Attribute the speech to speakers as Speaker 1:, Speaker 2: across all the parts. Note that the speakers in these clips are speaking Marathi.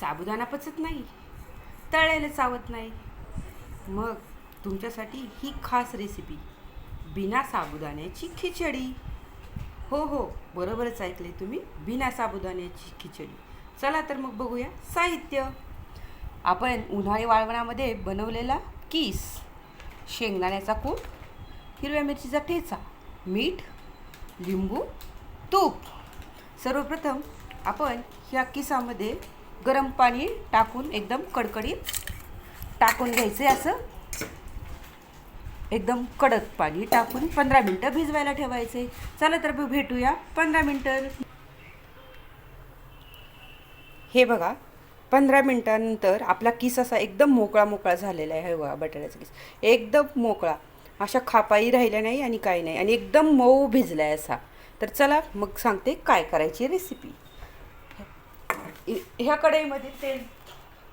Speaker 1: साबुदाणा पचत नाही तळायला चावत नाही. मग तुमच्यासाठी ही खास रेसिपी बिना साबुदाण्याची खिचडी. हो हो बरोबरच ऐकले तुम्ही बिना साबुदाण्याची खिचडी. चला तर मग बघूया साहित्य. आपण उन्हाळी वाळवणामध्ये बनवलेला किस शेंगदाण्याचा कूट हिरव्या मिरचीचा ठेचा मीठ लिंबू तूप. सर्वप्रथम आपण ह्या किसामध्ये गरम पाणी टाकून एकदम कडकडीत टाकून घ्यायचे असं. एकदम कडक पाणी टाकून पंधरा मिनटं भिजवायला ठेवायचे. चला तर भेटूया पंधरा मिनटं. हे बघा पंधरा मिनटानंतर आपला किस असा एकदम मोकळा मोकळा झालेला आहे. बघा बटाट्याचा किस. एकदम मोकळा. अशा खापाई राहिल्या नाही आणि काही नाही. आणि एकदम मऊ भिजला आहे असा. तर चला मग सांगते काय करायची रेसिपी ह्या कढईमध्ये तेल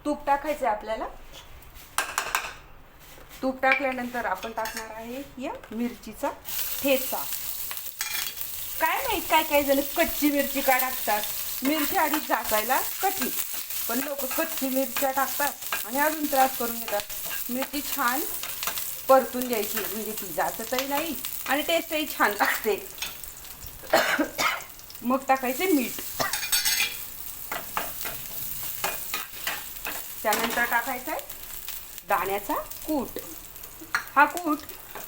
Speaker 1: तूप टाकायचं आहे आपल्याला. तूप टाकल्यानंतर आपण टाकणार आहे या मिरचीचा ठेचा. काय माहीत काय काय जण कच्ची मिरची का टाकतात? मिरची आधी जाचायला कठीण. पण लोक कच्ची मिरच्या टाकतात आणि अजून त्रास करून घेतात. मिरची छान परतून द्यायची म्हणजे ती जाचतही नाही आणि टेस्टही छान लागते. मग टाकायचे मीठ. त्यानंतर टाकायचं आहे दाण्याचा कूट. हा कूट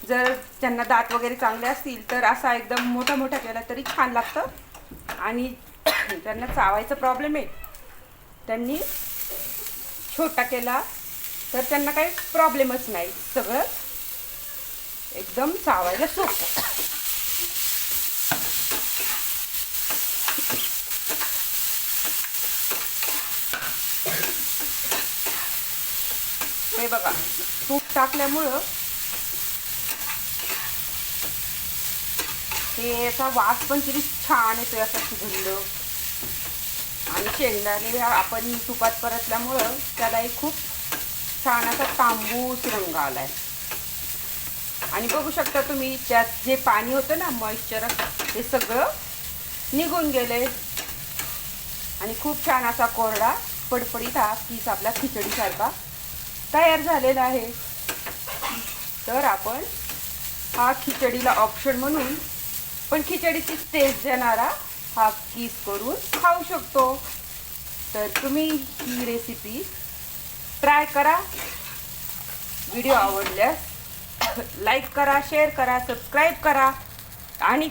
Speaker 1: जर त्यांना दात वगैरे चांगले असतील तर असा एकदम मोठा मोठा केला तरी छान लागतं. आणि त्यांना चावायचा प्रॉब्लेम आहे. त्यांनी छोटा केला तर त्यांना काही प्रॉब्लेमच नाही. सगळं एकदम चावायला सोपं. हे बघा तूप टाकल्यामुळं हे याचा वास पण किती छान येतोय यासाठी सुगंध. आणि शेंगदाणे आपण तुपात परतल्यामुळं त्याला एक खूप छान असा तांबूस रंग आलाय. आणि बघू शकता तुम्ही त्यात जे पाणी होतं ना मॉइश्चर ते सगळं निघून गेले आणि खूप छान असा कोरडा पडपडीत हा पीस आपला खिचडीसारखा तयार झालेला आहे. तर आपण हा खिचडीला ऑप्शन म्हणून पण खिचडीची टेस्ट देणारा हा किस करून खाऊ शकतो. तर तुम्ही ही रेसिपी ट्राय करा. व्हिडिओ आवडल्यास लाईक करा शेअर करा सबस्क्राईब करा आणि